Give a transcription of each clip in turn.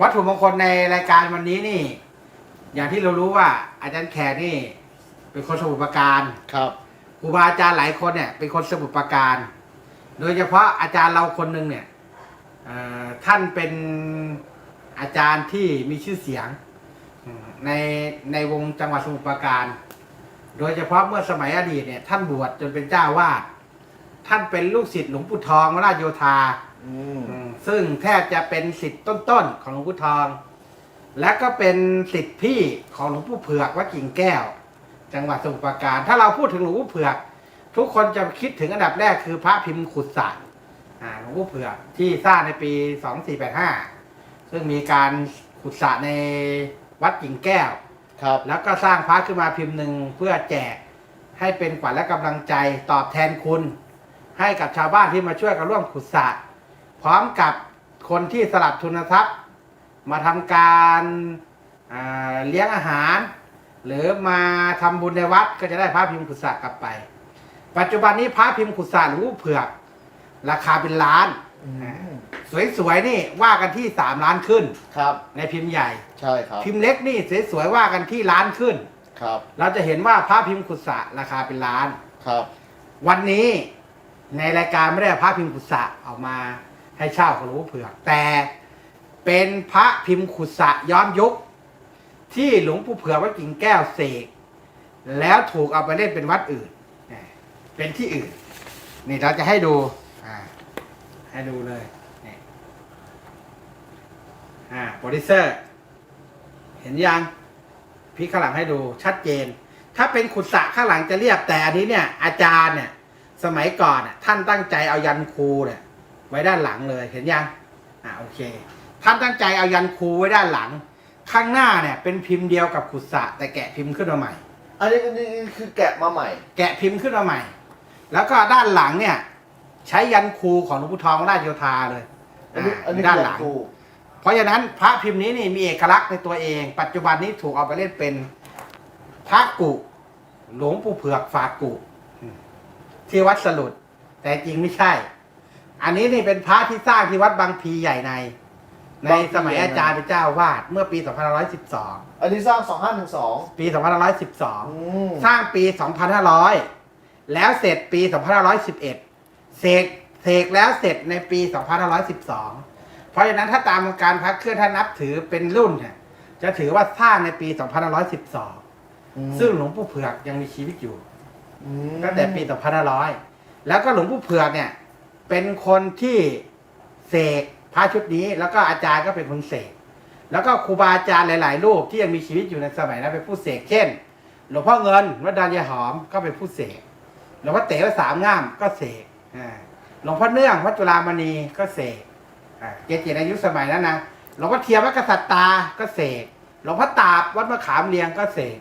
วัตถุมงคลในรายการวันนี้นี่ อย่างที่เรารู้ว่า อาจารย์แขกนี่ เป็นคนสมุทรปราการครับครูบาอาจารย์หลายคนเนี่ย เป็นคนสมุทรปราการ โดยเฉพาะอาจารย์เราคนหนึ่งเนี่ยเอ่อท่านเป็นอาจารย์ที่มีชื่อเสียงอืมในในวงจังหวัดสมุทรปราการ โดยเฉพาะเมื่อสมัยอดีตเนี่ย ท่านบวชจนเป็นเจ้าวาด ท่านเป็นลูกศิษย์หลวงปู่ทองวราชโยธา อืมอืมซึ่งแทบจะเป็นสิทธิ์ต้นๆของหลวงปู่ทอง และก็เป็นสิทธิ์พี่ของหลวงปู่เผือกวัดกิ่งแก้ว จังหวัดสมุทรปราการ ถ้าเราพูดถึงหลวงปู่เผือก ทุกคนจะคิดถึงอันดับแรกคือพระพิมพ์ขุดสระอ่าหลวงปู่เผือกที่สร้างในปี 2485 ซึ่งมีการขุดสระในวัดกิ่งแก้ว ครับ แล้วก็สร้างพระขึ้นมาพิมพ์หนึ่งเพื่อแจกให้เป็นขวัญและกำลังใจตอบแทนคุณ ให้กับชาวบ้านที่มาช่วยกันร่วมขุดสระ พร้อมกับคนที่สลับทุนทรัพย์ มาทำการอ่าเลี้ยงอาหาร หรือมาทำบุญในวัดก็จะได้พระพิมพ์ขุดสระกลับไป ปัจจุบันนี้พระพิมพ์ขุดสระหลวงปู่เผือก ราคาเป็นล้านอืมสวยๆนี่ว่ากันที่สามล้านขึ้นครับ ในพิมพ์ใหญ่ใช่ครับ พิมพ์เล็กนี่สวยๆว่ากันที่ล้านขึ้นครับ เราจะเห็นว่าพระพิมพ์ขุดสระราคาเป็นล้านครับ วันนี้ในรายการไม่ได้เอาพระพิมพ์ขุดสระออกมา ให้เช่าของหลวงปู่เผือก แต่เป็นพระพิมพ์ขุสะย้อนยุค ที่หลวงปู่เผือกวัดกิ่งแก้วเสกแล้วถูกเอาไปเล่นเป็นวัดอื่น เป็นที่อื่น นี่เราจะให้ดูให้ดูเลยนี่อ่าโปรดิเซอร์ เห็นยังพี่ข้างหลังให้ดูชัดเจน ถ้าเป็นขุดสะข้างหลังจะเรียบแต่อันนี้เนี่ย อาจารย์เนี่ย สมัยก่อนน่ะท่านตั้งใจเอายันครูเนี่ย ไว้ด้านหลังเลยเห็นยังอ่าโอเคท่านตั้งใจเอายันครูไว้ด้านหลัง ข้างหน้าเนี่ยเป็นพิมพ์เดียวกับขุดสระแต่แกะพิมพ์ขึ้นมาใหม่ อันนี้อันนี้คือแกะมาใหม่ แกะพิมพ์ขึ้นมาใหม่ แล้วก็ด้านหลังเนี่ย ใช้ยันครูของหลวงปู่ทองราชโยธาเลยอันนี้อ่าอันนี้ด้านคือหลังครูเพราะฉะนั้นพระพิมพ์นี้นี่มีเอกลักษณ์ในตัวเอง ปัจจุบันนี้ถูกเอาไปเล่นเป็นพระกุหลวงปู่เผือกฝากกุอืมที่วัดสลุดแต่จริงไม่ใช่ อันนี้นี่เป็นพระที่สร้างที่วัดบางพลีใหญ่ใน ในสมัยอาจารย์เป็นเจ้าวาดเมื่อปี 2512 อันนี้สร้างสองห้าหนึ่งสองปี อื2512 มสร้างปี 2500 แล้วเสร็จปี 2511 เสกเสกแล้วเสร็จในปี 2512 เพราะฉะนั้นถ้าตามการพักเคลื่อนถ้านับถือเป็นรุ่นเนี่ยจะถือว่าสร้างในปี 2512 ซึ่งหลวงปู่เผือกยังมีชีวิตอยู่ อืมตั้งแต่ปี 2500 แล้วก็หลวงปู่เผือกเนี่ย เป็นคนที่เสกพระชุดนี้ แล้วก็อาจารย์ก็เป็นคนเสกแล้วก็ครูบาอาจารย์หลาย ๆ รูปที่ยังมีชีวิตอยู่ในสมัยนั้นเป็นผู้เสกเช่นหลวงพ่อเงินวัดดานยายหอมก็เป็นผู้เสกหลวงพ่อเต๋อสามง่ามก็เสกหลวงพ่อเนื่องวัดจุฬามณีก็เสกเกจิในยุคสมัยนั้นนะหลวงพ่อเทียมวัดกษัตริย์ตาก็เสกหลวงพ่อตาบวัดมะขามเรียงก็เสก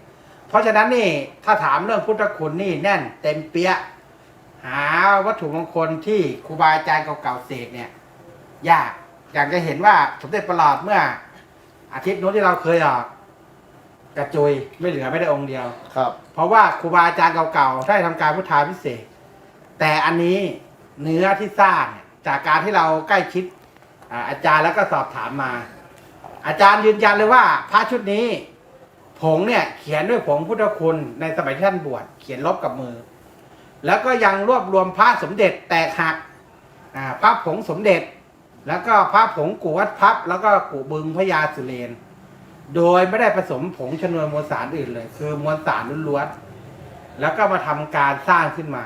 เพราะฉะนั้นนี่ถ้าถามเรื่องพุทธคุณนี่แน่นเต็มเปี้ยะ หาวัตถุมงคลที่ครูบาอาจารย์เก่าๆเสกเนี่ย ยากอยากจะเห็นว่าสมเด็จประหลอดเมื่อ อาทิตย์นู้นที่เราเคยออกกระจุยไม่เหลือไม่ได้องค์เดียว ครับ เพราะว่าครูบาอาจารย์เก่าๆได้ทำการพุทธาพิเศษกแต่อันนี้เนื้อที่สร้างเนี่ยจากการที่เราใกล้ชิดอ่าอาจารย์แล้วก็สอบถามมา อาจารย์ยืนยันเลยว่าพระชุดนี้ ผงเนี่ยเขียนด้วยผงพุทธคุณในสมัยที่ท่านบวชเขียนลบกับมือ แล้วก็ยังรวบรวมพระสมเด็จแตกหักอ่าพระผงสมเด็จ แล้วก็พระผงกูวัดพับ แล้วก็กูบึงพญาสุเรน โดยไม่ได้ผสมผงชนวนมวลสารอื่นเลย คือมวลสารล้วนๆแล้วก็มาทำการสร้างขึ้นมา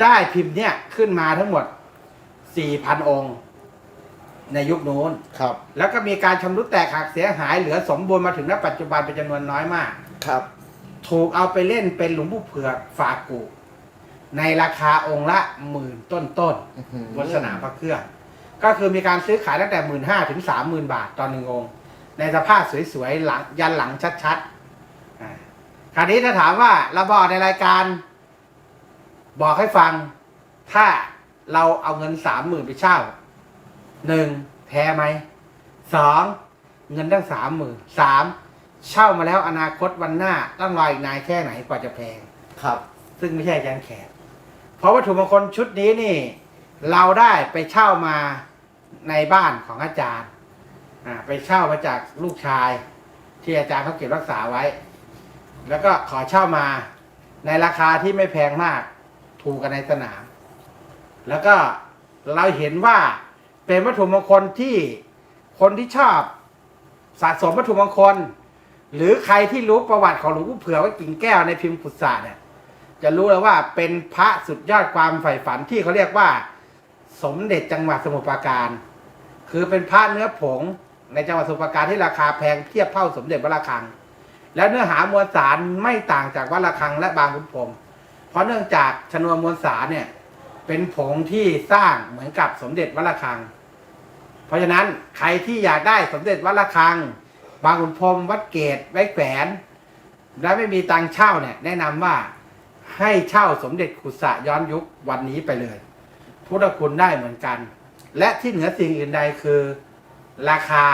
ได้พิมพ์เนี่ยขึ้นมาทั้งหมด4,000องค์ในยุคโน้นครับ แล้วก็มีการชำรุดแตกหักเสียหายเหลือสมบูรณ์มาถึงณปัจจุบันเป็นจำนวนน้อยมาก ครับ ถูกเอาไปเล่นเป็นหลวงปู่เผือกฝากกุ ในราคาองค์ละหมื่นต้นต้นๆอื้อหือบนสนามพระเครื่อง ก็คือมีการซื้อขายตั้งแต่หมื่นห้าถึงสามหมื่นบาทต่อหนึ่งองค์ ในสภาพสวยๆหลังยันหลังชัดๆอ่าคราวนี้ถ้าถามว่าเราบอกในรายการ บอกให้ฟัง ถ้าเราเอาเงินสามหมื่นไปเช่าหนึ่งแพ้ไหมสองเงินตั้งสามหมื่นสามเช่ามาแล้วอนาคตวันหน้าต้องรออีกนานแค่ไหนกว่าจะแพง ครับ ซึ่งไม่ใช่อาจารย์แขก เพราะวัตถุมงคลชุดนี้นี่ เราได้ไปเช่ามาในบ้านของอาจารย์ไปเช่ามาจากลูกชาย ที่อาจารย์เขาเก็บรักษาไว้ แล้วก็ขอเช่ามาในราคาที่ไม่แพงมากถูกกันในสนาม แล้วก็เราเห็นว่าเป็นวัตถุมงคลที่คนที่ชอบสะสมวัตถุมงคล หรือใครที่รู้ประวัติของหลวงปู่เผือกว่ากิ่งแก้วในพิมพ์ขุดสาเนี่ย จะรู้เลยว่าเป็นพระสุดยอดความใฝ่ฝันที่เขาเรียกว่า สมเด็จจังหวัดสมุทรปราการ คือเป็นพระเนื้อผงในจังหวัดสมุทรปราการที่ราคาแพงเทียบเท่าสมเด็จวัดระฆัง แล้วเนื้อหามวลสารไม่ต่างจากวัดระฆังและบางขุนพรมเพราะเนื่องจากชนวนมวลสารเนี่ยเป็นผงที่สร้างเหมือนกับสมเด็จวัดระฆัง เพราะฉะนั้นใครที่อยากได้สมเด็จวัดระฆัง บางขุนพรมวัดเกตไว้แขวนและไม่มีตังค์เช่าเนี่ยแนะนำว่า ให้เช่าสมเด็จขุสะย้อนยุควันนี้ไปเลย พุทธคุณได้เหมือนกัน และที่เหนือสิ่งอื่นใดคือ ราคา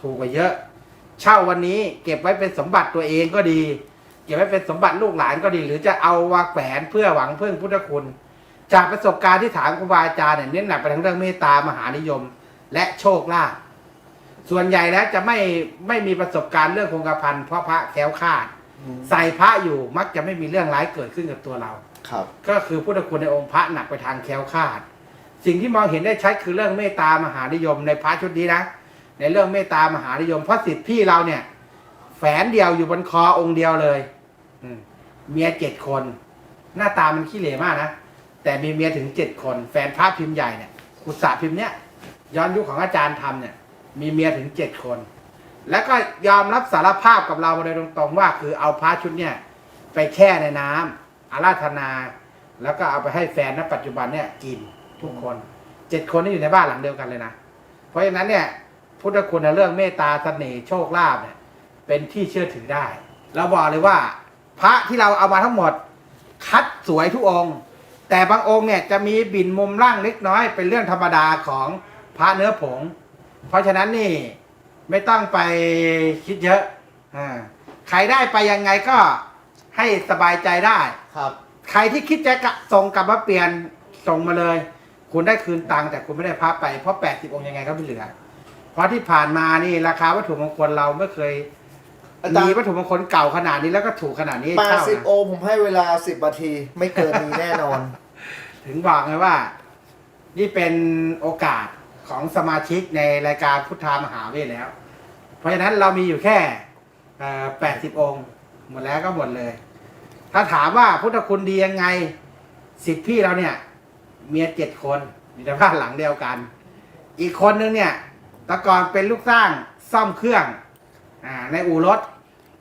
ถูกกว่าเยอะ เช่าวันนี้เก็บไว้เป็นสมบัติตัวเองก็ดี เก็บไว้เป็นสมบัติลูกหลานก็ดี หรือจะเอาวาแขวนเพื่อหวังพึ่งพุทธคุณ จากประสบการณ์ที่ถามครูบาอาจารย์เนี่ยเน้นหนักไปทางเรื่องเมตตามหานิยม และโชคลาภส่วนใหญ่แล้วจะไม่ไม่มีประสบการณ์เรื่องคงกระพันเพราะพระแคล้วคลาด ใส่พระอยู่มักจะไม่มีเรื่องร้ายเกิดขึ้นกับตัวเรา ครับ ก็คือพุทธคุณในองค์พระหนักไปทางแคล้วคลาด สิ่งที่มองเห็นได้ชัดคือเรื่องเมตตามหานิยมในพระชุดนี้นะ ในเรื่องเมตตามหานิยมเพราะสิทธิพี่เราเนี่ย แฝนเดียวอยู่บนคอองค์เดียวเลยอืมเมียเจ็ดคน หน้าตามันขี้เหร่มากนะ แต่มีเมียถึงเจ็ดคน แฟนพระพิมพ์ใหญ่เนี่ยกุศะพิมพ์เนี้ยย้อนยุคของอาจารย์ทำเนี่ย มีเมียถึงเจ็ดคน แล้วก็ยอมรับสารภาพกับเรามาโดยตรงๆว่า คือเอาพระชุดเนี่ยไปแช่ในน้ำอาราธนา แล้วก็เอาไปให้แฟนณปัจจุบันเนี่ยกินทุกคนเจ็ดคนที่อยู่ในบ้านหลังเดียวกันเลยนะ เพราะฉะนั้นเนี่ยพุทธคุณในเรื่องเมตตาเสน่ห์โชคลาภเนี่ยเป็นที่เชื่อถือได้ เราบอกเลยว่า พระที่เราเอามาทั้งหมด คัดสวยทุกองค์ แต่บางองค์เนี่ยจะมีบินมุมล่างเล็กน้อยเป็นเรื่องธรรมดาของพระเนื้อผง เพราะฉะนั้นนี่ ไม่ต้องไปคิดเยอะอ่าใครได้ไปยังไงก็ให้สบายใจได้ ครับ ใครที่คิดจะกะส่งกลับมาเปลี่ยนส่งมาเลย คุณได้คืนตังค์แต่คุณไม่ได้พระไปเพราะแปดสิบองค์ยังไงก็ไม่เหลือ เพราะที่ผ่านมานี่ราคาวัตถุมงคลเราไม่เคยอาจารย์ มีวัตถุมงคลเก่าขนาดนี้แล้วก็ถูกขนาดนี้ให้แปดเช่าสิบนะ โอผมให้เวลาสิบนาที ไม่เกินนี้แน่นอน ถึงบอกไงว่า นี่เป็นโอกาส ของสมาชิกในรายการพุทธามหาเวทแล้ว เพราะฉะนั้นเรามีอยู่แค่แปดสิบองค์ หมดแล้วก็หมดเลย ถ้าถามว่าพุทธคุณดียังไงสิทธิพี่เราเนี่ยเมียเจ็ดคนอยู่บ้านหลังเดียวกัน อีกคนนึงเนี่ยตะกอนเป็นลูกสร้างซ่อมเครื่องอในอู่รถ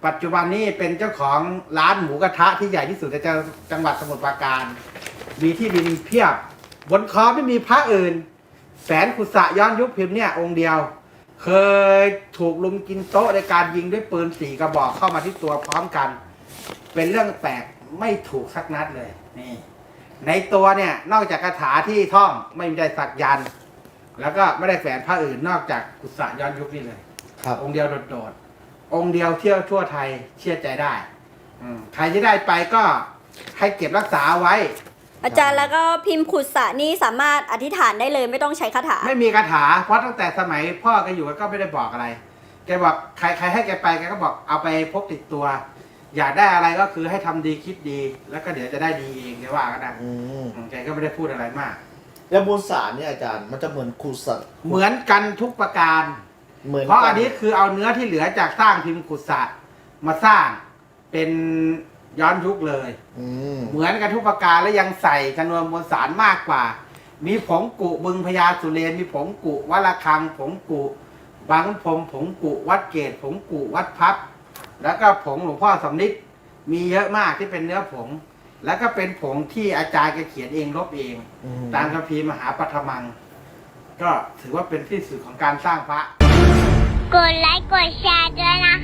ปัจจุบันนี้เป็นเจ้าของร้านหมูกระทะที่ใหญ่ที่สุดในจังหวัดสมุทรปราการ มีที่ดินเพียบบนคอไม่มีพระอื่น แสนขุสะย้อนยุคพิมพ์เนี่ยองค์เดียว เคยถูกลุมกินโต๊ะในการยิงด้วยปืนสี่กระบอกเข้ามาที่ตัวพร้อมกัน เป็นเรื่องแปลกไม่ถูกสักนัดเลยนี่ในตัวเนี่ยนอกจากคาถาที่ท่องไม่มีได้สักยันต์แล้วก็ไม่ได้แฝนพระอื่นนอกจากกุศะย้อนยุคนี่เลยครับองค์เดียวโดดๆองค์เดียวเที่ยวทั่วไทยเชื่อใจได้ อืมใครที่ได้ไปก็ให้เก็บรักษาไว้ อาจารย์แล้วก็พิมพ์ขุดสระนี่สามารถอธิษฐานได้เลยไม่ต้องใช้คาถา ไม่มีคาถาเพราะตั้งแต่สมัยพ่อแกอยู่ก็ไม่ได้บอกอะไร แกบอกใครใครให้แกไปแกก็บอกเอาไปพกติดตัว อยากได้อะไรก็คือให้ทำดีคิดดี แล้วก็เดี๋ยวจะได้ดีเองแกว่าก็ได้อืมอืมแกก็ไม่ได้พูดอะไรมาก แล้วบนสารเนี่ยอาจารย์มันจะเหมือนคูสัตว์เหมือนกันทุกประการ เหมือนเพราะกัอันนี้คือเอาเนื้อที่เหลือจากสร้างพิมพ์ขุดสะมาสร้างเป็น ย้อนยุคเลย อืมเหมือนกันทุกประการและยังใส่จำนวนมวลสารมากกว่า มีผงกุบึงพญาสุเรนมีผงกุวัดระฆังผงกุบางขุนพรหมผงกุวัดเกตผงกุวัดพับ แล้วก็ผงหลวงพ่อสำนิดมีเยอะมากที่เป็นเนื้อผง แล้วก็เป็นผงที่อาจารย์แกเขียนเองลบเอง อืมตามคัมภีร์มหาปัทมัง ก็ถือว่าเป็นที่สุดของการสร้างพระ กดไลค์กดแชร์ด้วยนะ